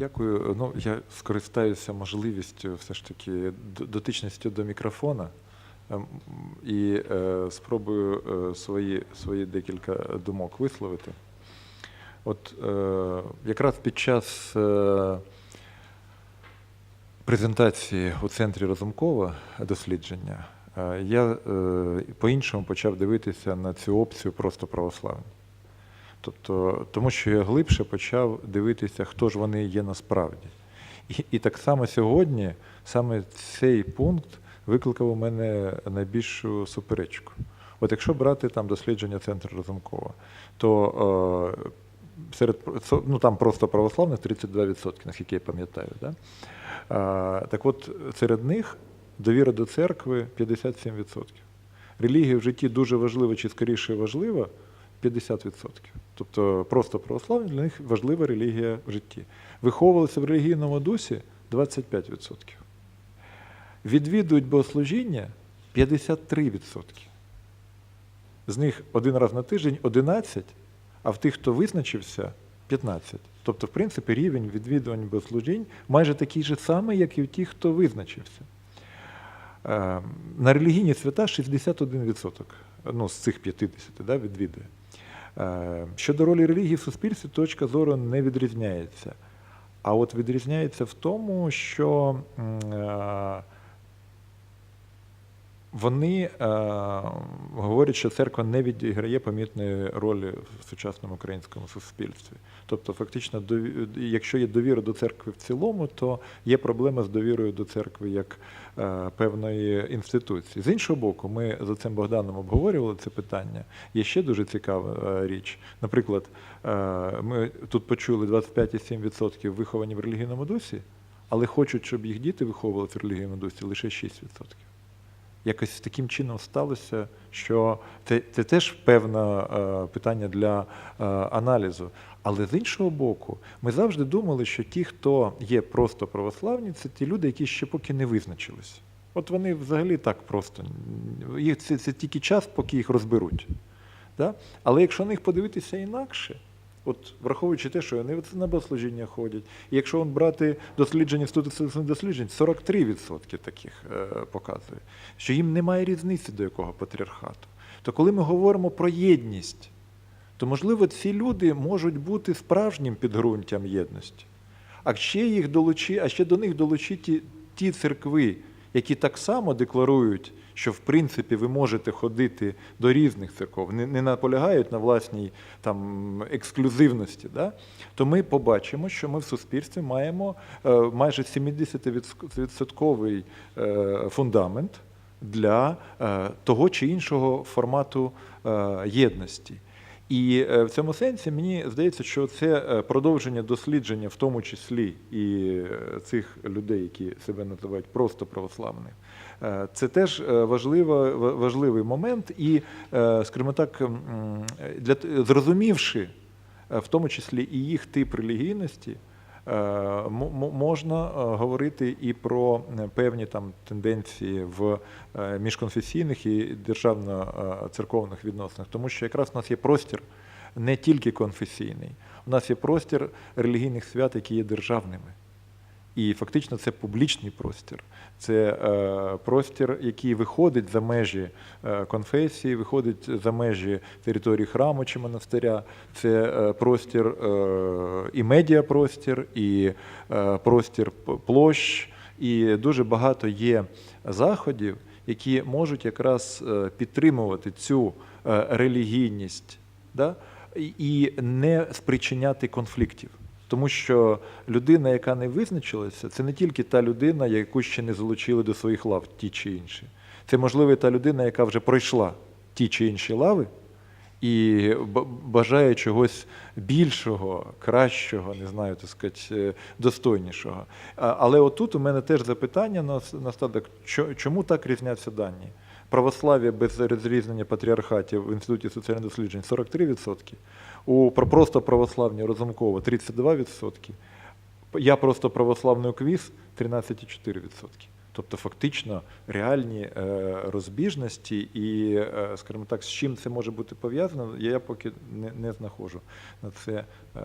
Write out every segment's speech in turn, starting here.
дякую. Ну, я скористаюся можливістю все ж таки дотичністю до мікрофона ем, і е, спробую е, свої, свої декілька думок висловити. От е, якраз під час презентації у центрі Разумкова дослідження я по-іншому почав дивитися на цю опцію просто православні. Тобто, тому що я глибше почав дивитися, хто ж вони є насправді. І, і так само сьогодні саме цей пункт викликав у мене найбільшу суперечку. От якщо брати там дослідження центру Разумкова, то е, серед ну, там просто православних 32%, наскільки я пам'ятаю. Да? Е, так от серед них довіра до церкви 57%. Релігія в житті дуже важлива чи скоріше важлива 50%. Тобто просто православні для них важлива релігія в житті. Виховувалися в релігійному дусі 25%. Відвідують богослужіння 53%. З них один раз на тиждень 11, а в тих, хто визначився, 15. Тобто, в принципі, рівень відвідувань богослужінь майже такий же самий, як і в тих, хто визначився. Е, На релігійні свята 61% ну, з цих 50 да, відвідує. Е, Щодо ролі релігії в суспільстві, точка зору не відрізняється. А от відрізняється в тому, що е, вони е, говорять, що церква не відіграє помітної ролі в сучасному українському суспільстві. Тобто, фактично, якщо є довіра до церкви в цілому, то є проблема з довірою до церкви як е, певної інституції. З іншого боку, ми з цим Богданом обговорювали це питання. Є ще дуже цікава е, річ. Наприклад, е, ми тут почули 25,7% виховані в релігійному дусі, але хочуть, щоб їх діти виховувалися в релігійному дусі лише 6% якось таким чином сталося, що це, це теж певне питання для е, аналізу. Але з іншого боку, ми завжди думали, що ті, хто є просто православні, це ті люди, які ще поки не визначились. От вони взагалі так просто. Це, це тільки час, поки їх розберуть. Да? Але якщо на них подивитися інакше, от враховуючи те, що вони на богослужіння ходять, і якщо он брати дослідження інституту досліджень, 43% таких е, показує, що їм немає різниці до якого патріархату. То коли ми говоримо про єдність, то можливо ці люди можуть бути справжнім підґрунтям єдності. А ще їх долучи, а ще до них долучити ті церкви, які так само декларують, що в принципі ви можете ходити до різних церков, не, не наполягають на власній там ексклюзивності, да? то ми побачимо, що ми в суспільстві маємо е, майже 70% е, фундамент для е, того чи іншого формату єдності. І е, в цьому сенсі мені здається, що це е, продовження дослідження, в тому числі і е, цих людей, які себе називають просто православними. Це теж важливо, важливий момент, і, скажімо так, для зрозумівши в тому числі і їх тип релігійності, можна е, говорити і про е, певні там тенденції в е, міжконфесійних і державно-церковних відносинах, тому що якраз у нас є простір не тільки конфесійний, у нас є простір релігійних свят, які є державними. І фактично це публічний простір, це е, простір, який виходить за межі е, конфесії, виходить за межі території храму чи монастиря. Це е, простір е, і медіапростір, і е, простір площ, і дуже багато є заходів, які можуть якраз е, підтримувати цю е, релігійність да? і- і не спричиняти конфліктів. Тому що людина, яка не визначилася, це не тільки та людина, яку ще не залучили до своїх лав ті чи інші. Це, можливо, та людина, яка вже пройшла ті чи інші лави і бажає чогось більшого, кращого, не знаю, так сказати, е, достойнішого. Але отут у мене теж запитання на стадок, чому так різняться дані? Православ'я без розрізнення патріархатів в Інституті соціальних досліджень 43%, у про- просто православні Розумкова 32%, я просто православний квіз 13,4%. Тобто фактично реальні е, розбіжності, і, е, скажімо так, з чим це може бути пов'язано, я поки не, не знаходжу на це е,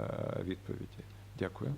відповіді. Дякую.